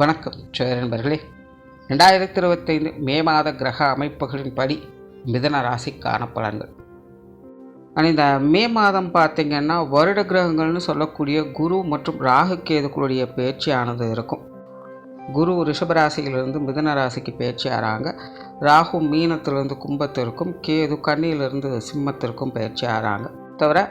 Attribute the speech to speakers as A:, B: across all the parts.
A: வணக்கம் சரி நண்பர்களே. ரெண்டாயிரத்தி இருபத்தைந்து மே மாத கிரக அமைப்புகளின்படி மிதன ராசிக்கான பலன்கள். ஆனால் இந்த மே மாதம் பார்த்திங்கன்னா வருட கிரகங்கள்னு சொல்லக்கூடிய குரு மற்றும் ராகு கேதுக்களுடைய பேச்சியானது இருக்கும். குரு ரிஷபராசியிலிருந்து மிதன ராசிக்கு பேச்சு ஆறாங்க ராகு மீனத்திலிருந்து கும்பத்திற்கும் கேது கண்ணியிலிருந்து சிம்மத்திற்கும் பயிற்சி ஆறாங்க தவிர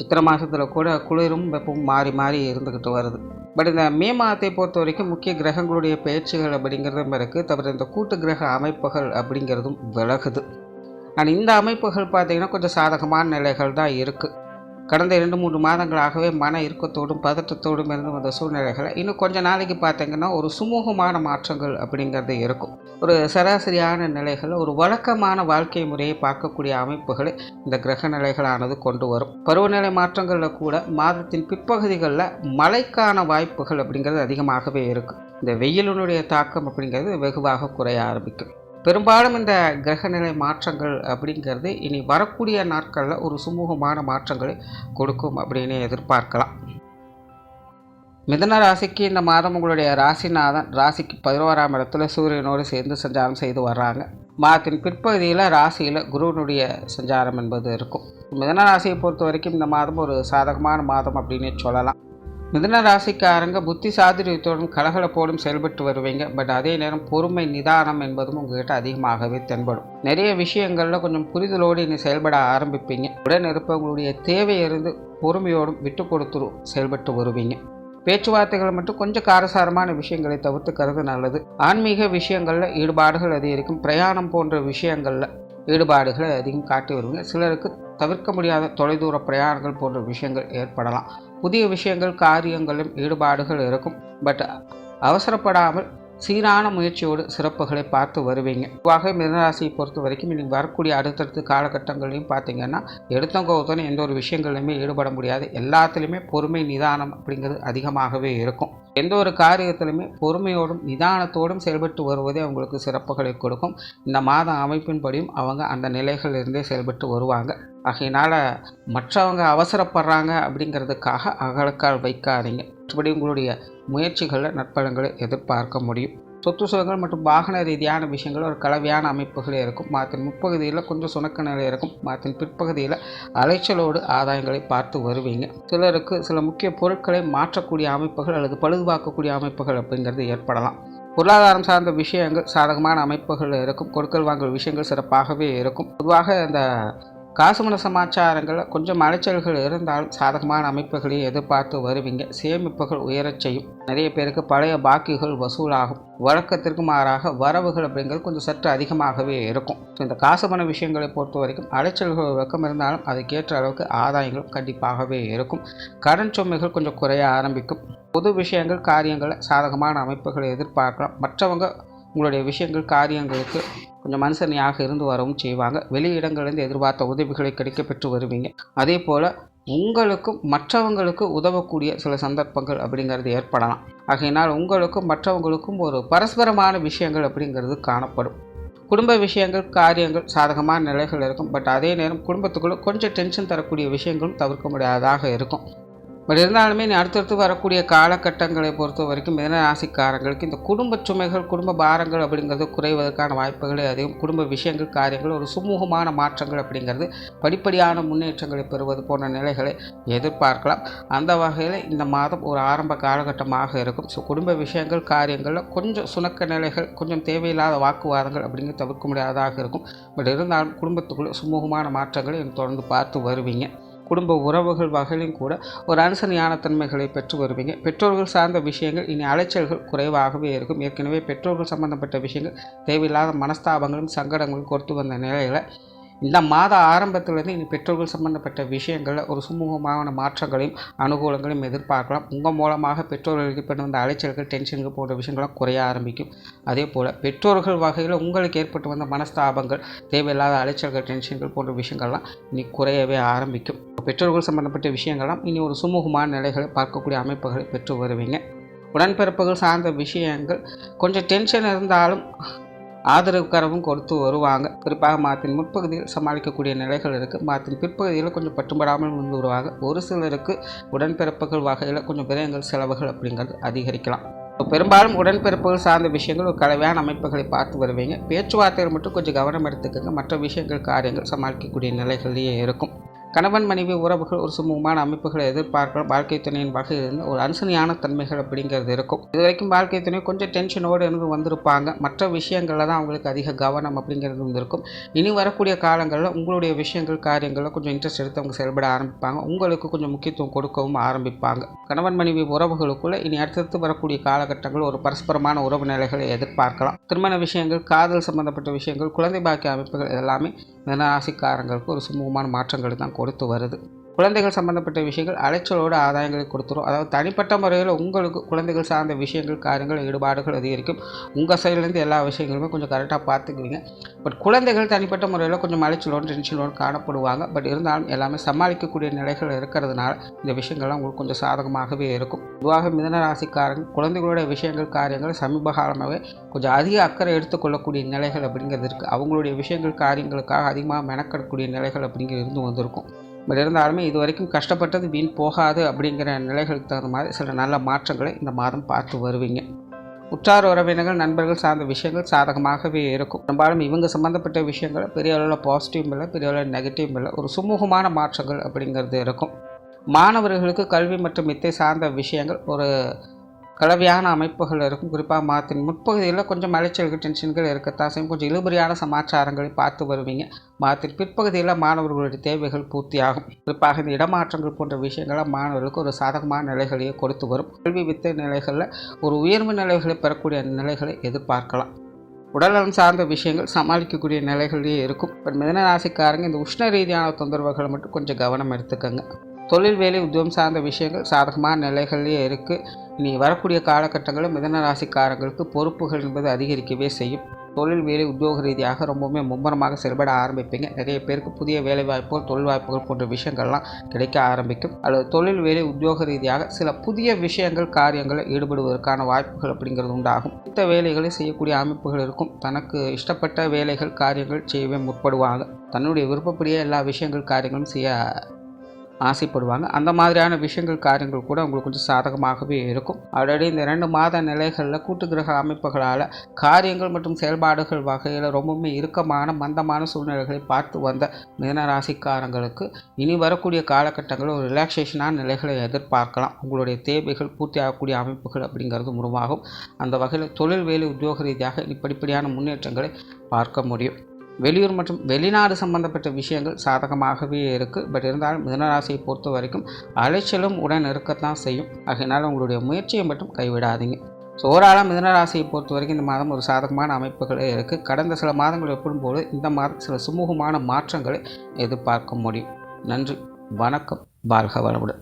A: சித்திரை மாதத்தில் கூட குளிரும் வெப்பமும் மாறி மாறி இருந்துக்கிட்டு வருது. பட் இந்த மே மாதத்தை பொறுத்த வரைக்கும் முக்கிய கிரகங்களுடைய பயிற்சிகள் அப்படிங்கிறதும் இருக்குது தவிர இந்த கூட்டு கிரக அமைப்புகள் அப்படிங்கிறதும் விலகுது. ஆனால் இந்த அமைப்புகள் பார்த்திங்கன்னா கொஞ்சம் சாதகமான நிலைகள் தான் இருக்குது கடந்த இரண்டு மூன்று மாதங்களாகவே மன இறுக்கத்தோடும் பதற்றத்தோடும் இருந்து வந்த சூழ்நிலைகளை இன்னும் கொஞ்ச நாளைக்கு பார்த்தீங்கன்னா ஒரு சுமூகமான மாற்றங்கள் அப்படிங்கிறது இருக்கும். ஒரு சராசரியான நிலைகள் ஒரு வழக்கமான வாழ்க்கை முறையை பார்க்கக்கூடிய அமைப்புகளை இந்த கிரக நிலைகளானது கொண்டு வரும். பருவநிலை மாற்றங்களில் கூட மாதத்தின் பிற்பகுதிகளில் மழைக்கான வாய்ப்புகள் அப்படிங்கிறது அதிகமாகவே இருக்குது இந்த வெயிலினுடைய தாக்கம் அப்படிங்கிறது வெகுவாக குறைய ஆரம்பிக்கும். பெரும்பாலும் இந்த கிரகநிலை மாற்றங்கள் அப்படிங்கிறது இனி வரக்கூடிய நாட்களில் ஒரு சுமூகமான மாற்றங்களை கொடுக்கும் அப்படின்னு எதிர்பார்க்கலாம். மிதன ராசிக்கு இந்த மாதம் உங்களுடைய ராசிநாதன் ராசிக்கு பதினோராம் இடத்துல சூரியனோடு சேர்ந்து சஞ்சாரம் செய்து வர்றாங்க. மாதத்தின் பிற்பகுதியில் ராசியில் குருவனுடைய சஞ்சாரம் என்பது இருக்கும். மிதன ராசியை பொறுத்த வரைக்கும் இந்த மாதம் ஒரு சாதகமான மாதம் அப்படின்னு சொல்லலாம். மிதன ராசிக்காரங்க புத்தி சாதுரியத்தோடும் கலகலப்போடும் செயல்பட்டு வருவீங்க. பட் அதே நேரம் பொறுமை நிதானம் என்பதும் உங்ககிட்ட அதிகமாகவே தென்படும். நிறைய விஷயங்களில் கொஞ்சம் புரிதலோடு நீ செயல்பட ஆரம்பிப்பீங்க. உடன் இருப்பவங்களுடைய தேவையிருந்து பொறுமையோடும் விட்டு கொடுத்து செயல்பட்டு வருவீங்க. பேச்சுவார்த்தைகள் மட்டும் கொஞ்சம் காரசாரமான விஷயங்களை தவிர்த்துக்கிறது நல்லது. ஆன்மீக விஷயங்களில் ஈடுபாடுகள் அதிகரிக்கும். பிரயாணம் போன்ற விஷயங்களில் ஈடுபாடுகளை அதிகம் காட்டி வருவீங்க. சிலருக்கு தவிர்க்க முடியாத தொலைதூர பிரயாணங்கள் போன்ற விஷயங்கள் ஏற்படலாம். புதிய விஷயங்கள் காரியங்களும் ஈடுபாடுகள் இருக்கும். பட் அவசரப்படாமல் சீரான முயற்சியோடு சிறப்புகளை பார்த்து வருவீங்க. பொதுவாக மிதனராசியை பொறுத்த வரைக்கும் நீங்கள் வரக்கூடிய அடுத்தடுத்த காலகட்டங்களையும் பார்த்தீங்கன்னா எடுத்தவங்க ஒருத்தனை எந்த ஒரு விஷயங்கள்லையுமே ஈடுபட முடியாது. எல்லாத்துலேயுமே பொறுமை நிதானம் அப்படிங்கிறது அதிகமாகவே இருக்கும். எந்த ஒரு காரியத்திலுமே பொறுமையோடும் நிதானத்தோடும் செயல்பட்டு வருவதே அவங்களுக்கு சிறப்புகளை கொடுக்கும். இந்த மாத அமைப்பின்படியும் அவங்க அந்த நிலைகளிலிருந்தே செயல்பட்டு வருவாங்க. ஆகையினால் மற்றவங்க அவசரப்படுறாங்க அப்படிங்கிறதுக்காக அகலக்கால் வைக்காதீங்க. மற்றபடி உங்களுடைய முயற்சிகளில் நற்பலங்களை எதிர்பார்க்க முடியும். சொத்து சுகங்கள் மற்றும் வாகன ரீதியான விஷயங்கள் ஒரு கலவையான அமைப்புகளே இருக்கும். மாதத்தின் முற்பகுதியில் கொஞ்சம் சுணக்க நிலை இருக்கும். மாதத்தின் பிற்பகுதியில் அலைச்சலோடு ஆதாயங்களை பார்த்து வருவீங்க. சிலருக்கு சில முக்கிய பொருட்களை மாற்றக்கூடிய அமைப்புகள் அல்லது பழுதுபார்க்கக்கூடிய அமைப்புகள் அப்படிங்கிறது ஏற்படலாம். பொருளாதாரம் சார்ந்த விஷயங்கள் சாதகமான அமைப்புகள் இருக்கும். கொடுக்கல் வாங்கல் விஷயங்கள் சிறப்பாகவே இருக்கும். பொதுவாக இந்த காசுமன சமாச்சாரங்களில் கொஞ்சம் அலைச்சல்கள் இருந்தாலும் சாதகமான அமைப்புகளையும் எதிர்பார்த்து வருவீங்க. சேமிப்புகள் உயரச் செய்யும். நிறைய பேருக்கு பழைய பாக்கிகள் வசூலாகும். வழக்கத்திற்கு மாறாக வரவுகள் அப்படிங்கிறது கொஞ்சம் சற்று அதிகமாகவே இருக்கும். இந்த காசுமன விஷயங்களை பொறுத்த வரைக்கும் அலைச்சல்கள் வெக்கம் இருந்தாலும் அதுக்கேற்ற அளவுக்கு ஆதாயங்களும் கண்டிப்பாகவே இருக்கும். கடன் சுமைகள் கொஞ்சம் குறைய ஆரம்பிக்கும். பொது விஷயங்கள் காரியங்களில் சாதகமான அமைப்புகளை எதிர்பார்க்கலாம். மற்றவங்க உங்களுடைய விஷயங்கள் காரியங்களுக்கு கொஞ்சம் மனுஷனையாக இருந்து வரவும் செய்வாங்க. வெளி இடங்கள்லேருந்து எதிர்பார்த்த உதவிகளை கிடைக்க பெற்று வருவீங்க. அதே போல் உங்களுக்கும் மற்றவங்களுக்கு உதவக்கூடிய சில சந்தர்ப்பங்கள் அப்படிங்கிறது ஏற்படலாம். ஆகையினால் உங்களுக்கும் மற்றவங்களுக்கும் ஒரு பரஸ்பரமான விஷயங்கள் அப்படிங்கிறது காணப்படும். குடும்ப விஷயங்கள் காரியங்கள் சாதகமான நிலைகள் இருக்கும். பட் அதே நேரம் குடும்பத்துக்குள்ளே கொஞ்சம் டென்ஷன் தரக்கூடிய விஷயங்களும் தவிர்க்க முடியாததாக இருக்கும். பட் இருந்தாலுமே நீ அடுத்தடுத்து வரக்கூடிய காலகட்டங்களை பொறுத்த வரைக்கும் மிதனராசிக்காரங்களுக்கு இந்த குடும்ப சுமைகள் குடும்ப பாரங்கள் அப்படிங்கிறது குறைவதற்கான வாய்ப்புகளே அதிகம். குடும்ப விஷயங்கள் காரியங்கள் ஒரு சுமூகமான மாற்றங்கள் அப்படிங்கிறது படிப்படியான முன்னேற்றங்களை பெறுவது போன்ற நிலைகளை எதிர்பார்க்கலாம். அந்த வகையில் இந்த மாதம் ஒரு ஆரம்ப காலகட்டமாக இருக்கும். ஸோ குடும்ப விஷயங்கள் காரியங்களில் கொஞ்சம் சுணக்க நிலைகள் கொஞ்சம் தேவையில்லாத வாக்குவாதங்கள் அப்படிங்கிறது தவிர்க்க முடியாததாக இருக்கும். பட் இருந்தாலும் குடும்பத்துக்குள்ளே சுமூகமான மாற்றங்களை தொடர்ந்து பார்த்து வருவீங்க. குடும்ப உறவுகள் வகையிலும் கூட ஒரு அனுசரணையான தன்மைகளை பெற்று வருவீங்க. பெற்றோர்கள் சார்ந்த விஷயங்கள் இனி அலைச்சல்கள் குறைவாகவே இருக்கும். ஏற்கனவே பெற்றோர்கள் சம்பந்தப்பட்ட விஷயங்கள் தேவையில்லாத மனஸ்தாபங்களும் சங்கடங்களும் கொடுத்து வந்த நிலையில் இந்த மாத ஆரம்பத்திலிருந்து இனி பெற்றோர்கள் சம்பந்தப்பட்ட விஷயங்களில் ஒரு சுமூகமான மாற்றங்களையும் அனுகூலங்களையும் எதிர்பார்க்கலாம். உங்கள் மூலமாக பெற்றோர்களுக்கு ஏற்பட்டு வந்த அலைச்சல்கள் டென்ஷன்கள் போன்ற விஷயங்கள்லாம் குறைய ஆரம்பிக்கும். அதே போல் பெற்றோர்கள் வகையில் உங்களுக்கு ஏற்பட்டு வந்த மனஸ்தாபங்கள் தேவையில்லாத அலைச்சல்கள் டென்ஷன்கள் போன்ற விஷயங்கள்லாம் இனி குறையவே ஆரம்பிக்கும். பெற்றோர்கள் சம்பந்தப்பட்ட விஷயங்கள்லாம் இனி ஒரு சுமூகமான நிலைகளை பார்க்கக்கூடிய அமைப்புகளை பெற்று வருவீங்க. உடன்பிறப்புகள் சார்ந்த விஷயங்கள் கொஞ்சம் டென்ஷன் இருந்தாலும் ஆதரவு கொடுத்து வருவாங்க. குறிப்பாக மாத்தின் முற்பகுதியில் சமாளிக்கக்கூடிய நிலைகள் இருக்குது மாத்தின் பிற்பகுதியில் கொஞ்சம் பட்டுப்படாமல் வந்து வருவாங்க ஒரு சிலருக்கு உடன்பிறப்புகள் வகையில் கொஞ்சம் விரயங்கள் செலவுகள் அப்படிங்கிறது அதிகரிக்கலாம். பெரும்பாலும் உடன்பிறப்புகள் சார்ந்த விஷயங்கள் ஒரு கலவையான அமைப்புகளை பார்த்து வருவீங்க. பேச்சுவார்த்தைகள் மட்டும் கொஞ்சம் கவனம் எடுத்துக்கோங்க. மற்ற விஷயங்கள் காரியங்கள் சமாளிக்கக்கூடிய நிலைகள்லேயே இருக்கும். கணவன் மனைவி உறவுகள் ஒரு சுமூகமான அமைப்புகளை எதிர்பார்க்கலாம் வாழ்க்கை துணையின் வகையிலிருந்து ஒரு அனுசனையான தன்மைகள் அப்படிங்கிறது இருக்கும். இது வரைக்கும் வாழ்க்கை துணை கொஞ்சம் டென்ஷனோடு இருந்து வந்திருப்பாங்க. மற்ற விஷயங்களில் தான் அவங்களுக்கு அதிக கவனம் அப்படிங்கிறது இருந்திருக்கும் இனி வரக்கூடிய காலங்களில் உங்களுடைய விஷயங்கள் காரியங்களில் கொஞ்சம் இன்ட்ரெஸ்ட் எடுத்து அவங்க செயல்பட ஆரம்பிப்பாங்க. உங்களுக்கு கொஞ்சம் முக்கியத்துவம் கொடுக்கவும் ஆரம்பிப்பாங்க. கணவன் மனைவி உறவுகளுக்குள்ள இனி அடுத்தடுத்து வரக்கூடிய காலகட்டங்கள் ஒரு பரஸ்பரமான உறவு நிலைகளை எதிர்பார்க்கலாம். திருமண விஷயங்கள் காதல் சம்பந்தப்பட்ட விஷயங்கள் குழந்தை பாக்கிய அமைப்புகள் எல்லாமே மிதனராசிக்காரங்களுக்கு ஒரு சுமூகமான மாற்றங்களை தான் கொடுத்து வருது. குழந்தைகள் சம்மந்தப்பட்ட விஷயங்கள் அலைச்சலோடு ஆதாயங்களை கொடுத்துரும். அதாவது தனிப்பட்ட முறையில் உங்களுக்கு குழந்தைகள் சார்ந்த விஷயங்கள் காரியங்கள் ஈடுபாடுகள் அதிகரிக்கும். உங்கள் சைட்லேருந்து எல்லா விஷயங்களுமே கொஞ்சம் கரெக்டாக பார்த்துக்குவீங்க. பட் குழந்தைகள் தனிப்பட்ட முறையில் கொஞ்சம் அலைச்சலோடு டென்ஷனோடு காணப்படுவாங்க. பட் இருந்தாலும் எல்லாமே சமாளிக்கக்கூடிய நிலைகள் இருக்கிறதுனால இந்த விஷயங்கள்லாம் உங்களுக்கு கொஞ்சம் சாதகமாகவே இருக்கும். பொதுவாக மிதன ராசிக்காரங்க குழந்தைகளுடைய விஷயங்கள் காரியங்கள் சமீப காலமாகவே கொஞ்சம் அதிக அக்கறை எடுத்துக்கொள்ளக்கூடிய நிலைகள் அப்படிங்கிறது இருக்குது அவங்களுடைய விஷயங்கள் காரியங்களுக்காக அதிகமாக மெனக்கடக்கூடிய நிலைகள் அப்படிங்கிறது இருந்து வந்திருக்கும். பட் இருந்தாலுமே இது வரைக்கும் கஷ்டப்பட்டது வீண் போகாது அப்படிங்கிற நிலைகளுக்கு தகுந்த மாதிரி சில நல்ல மாற்றங்களை இந்த மாதம் பார்த்து வருவீங்க. உற்றார் உறவினர்கள் நண்பர்கள் சார்ந்த விஷயங்கள் சாதகமாகவே இருக்கும். பெரும்பாலும் இவங்க சம்மந்தப்பட்ட விஷயங்கள் பெரிய அளவில் பாசிட்டிவ் இல்லை பெரிய அளவில் நெகட்டிவ் இல்லை. ஒரு சுமூகமான மாற்றங்கள் அப்படிங்கிறது இருக்கும். மாணவர்களுக்கு கல்வி மற்றும் மித்தை சார்ந்த விஷயங்கள் ஒரு கலவையான அமைப்புகள் இருக்கும். குறிப்பாக மாத்தின் முற்பகுதியில் கொஞ்சம் மலைச்சல்கள் டென்ஷன்கள் இருக்கத்தான் செய்யும் கொஞ்சம் இழுபறியான சமாச்சாரங்களை பார்த்து வருவீங்க. மாத்தின் பிற்பகுதியில் மாணவர்களுடைய தேவைகள் பூர்த்தியாகும். குறிப்பாக இந்த இடமாற்றங்கள் போன்ற விஷயங்களை மாணவர்களுக்கு ஒரு சாதகமான நிலைகளையே கொடுத்து வரும். கல்வி வித்த நிலைகளில் ஒரு உயர்வு நிலைகளை பெறக்கூடிய நிலைகளை எதிர்பார்க்கலாம். உடல்நலம் சார்ந்த விஷயங்கள் சமாளிக்கக்கூடிய நிலைகளிலேயே இருக்கும். இப்போ மிதன ராசிக்காரங்க இந்த உஷ்ண ரீதியான தொந்தரவுகளை மட்டும் கொஞ்சம் கவனம் எடுத்துக்கோங்க. தொழில் வேலை உத்தியோகம் சார்ந்த விஷயங்கள் சாதகமான நிலைகள்லேயே இருக்குது இனி வரக்கூடிய காலகட்டங்களும் மிதன ராசிக்காரங்களுக்கு பொறுப்புகள் என்பது அதிகரிக்கவே செய்யும். தொழில் வேலை உத்தியோக ரீதியாக ரொம்பவுமே மும்முரமாக செயல்பட ஆரம்பிப்பீங்க. நிறைய பேருக்கு புதிய வேலை வாய்ப்புகள் தொழில் வாய்ப்புகள் போன்ற விஷயங்கள்லாம் கிடைக்க ஆரம்பிக்கும். அல்லது தொழில் வேலை உத்தியோக ரீதியாக சில புதிய விஷயங்கள் காரியங்களில் ஈடுபடுவதற்கான வாய்ப்புகள் அப்படிங்கிறது உண்டாகும். இந்த வேலைகளை செய்யக்கூடிய அமைப்புகள் இருக்கும். தனக்கு இஷ்டப்பட்ட வேலைகள் காரியங்கள் செய்யவே முற்படுவாங்க. தன்னுடைய விருப்பப்படியே எல்லா விஷயங்கள் காரியங்களும் செய்ய ஆசைப்படுவாங்க. அந்த மாதிரியான விஷயங்கள் காரியங்கள் கூட உங்களுக்கு கொஞ்சம் சாதகமாகவே இருக்கும். ஆல்ரெடி இந்த ரெண்டு மாத நிலைகளில் கூட்டு கிரக அமைப்புகளால் காரியங்கள் மற்றும் செயல்பாடுகள் வகையில் ரொம்பவுமே இறுக்கமான மந்தமான சூழ்நிலைகளை பார்த்து வந்த மீனராசிக்காரங்களுக்கு இனி வரக்கூடிய காலகட்டங்களில் ஒரு ரிலாக்ஸேஷனான நிலைகளை எதிர்பார்க்கலாம். உங்களுடைய தேவைகள் பூர்த்தி ஆகக்கூடிய அமைப்புகள் அப்படிங்கிறது உருவாகும். அந்த வகையில் தொழில் வேலை உத்தியோக ரீதியாக இப்படிப்படியான முன்னேற்றங்களை பார்க்க முடியும். வெளியூர் மற்றும் வெளிநாடு சம்பந்தப்பட்ட விஷயங்கள் சாதகமாகவே இருக்குது பட் இருந்தாலும் மிதனராசியை பொறுத்த வரைக்கும் அலைச்சலும் உடன் இருக்கத்தான் செய்யும். ஆகையினால் உங்களுடைய முயற்சியை மட்டும் கைவிடாதீங்க. ஸோ ஓவராலாக மிதனராசியை பொறுத்த வரைக்கும் இந்த மாதம் ஒரு சாதகமான அமைப்புகளே இருக்குது கடந்த சில மாதங்கள் ஒப்பிடும்போது இந்த மாதம் சில சுமூகமான மாற்றங்களை எதிர்பார்க்க முடியும். நன்றி. வணக்கம். வாழ்க வளமுடன்.